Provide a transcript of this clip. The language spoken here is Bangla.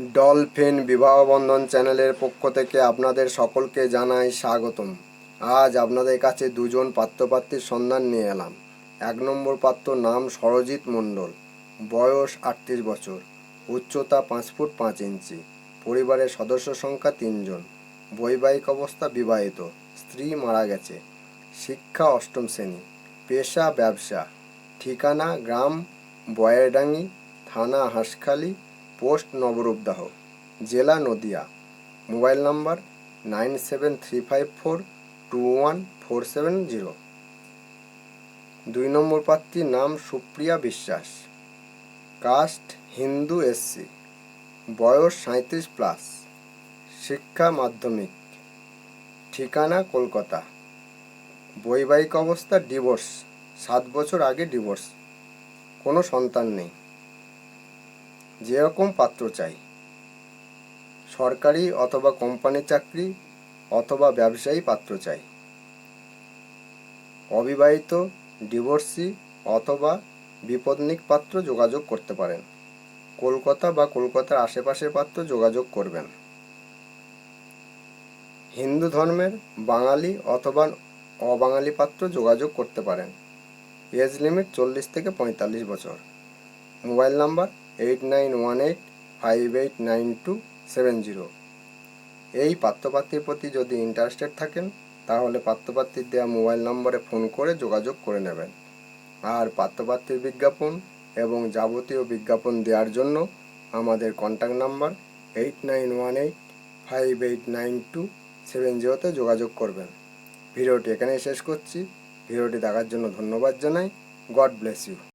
ডলফিন বিবাহ বন্ধন চ্যানেলের পক্ষ থেকে আপনাদের সকলকে জানাই স্বাগতম। আজ আপনাদের কাছে দুজন পাত্রপাত্রীর সন্ধান নিয়ে এলাম। এক নম্বর পাত্র নাম সরজিৎ মণ্ডল। বয়স আটত্রিশ বছর। উচ্চতা পাঁচ ফুট পাঁচ ইঞ্চি। পরিবারের সদস্য সংখ্যা তিনজন। বৈবাহিক অবস্থা বিবাহিত। স্ত্রী মারা গেছে। শিক্ষা অষ্টম শ্রেণি। পেশা ব্যবসা। ঠিকানা গ্রাম বয়েরডাঙ্গি, থানা হাঁসখালি পোস্ট নবরূপদাহ, জেলা Nadia. Mobile number nine seven three five four two one four seven zero. দুই নম্বর প্রার্থীর নাম সুপ্রিয়া বিশ্বাস। কাস্ট হিন্দু এসসি বয়স সাঁত্রিশ প্লাস। শিক্ষা মাধ্যমিক। ঠিকানা কলকাতা। বৈবাহিক অবস্থা ডিভোর্স। সাত বছর আগে ডিভোর্স। কোনো সন্তান নেই। যেরকম পাত্র চাই। সরকারি অথবা কোম্পানি চাকরি অথবা ব্যবসায়ী পাত্র চাই। অবিবাহিত, ডিভোর্সি অথবা বিপদনিক পাত্র যোগাযোগ করতে পারেন। কলকাতা বা কলকাতার আশেপাশের পাত্র যোগাযোগ করবেন। হিন্দু ধর্মের বাঙালি অথবা অবাঙালি পাত্র যোগাযোগ করতে পারেন। এজ লিমিট চল্লিশ থেকে পঁয়তাল্লিশ বছর। Mobile number eight nine one eight five eight nine two seven zero এই পাত্রপাত্রীর প্রতি যদি ইন্টারেস্টেড থাকেন, তাহলে পাত্রপাত্রীর দেওয়া মোবাইল নম্বরে ফোন করে যোগাযোগ করে নেবেন। আর পাত্রপাত্রীর বিজ্ঞাপন এবং যাবতীয় বিজ্ঞাপন দেওয়ার জন্য আমাদের contact number eight nine one eight five eight nine two seven জিরোতে যোগাযোগ করবেন। ভিডিওটি এখানেই শেষ করছি। ভিডিওটি দেখার জন্য ধন্যবাদ জানাই। God bless you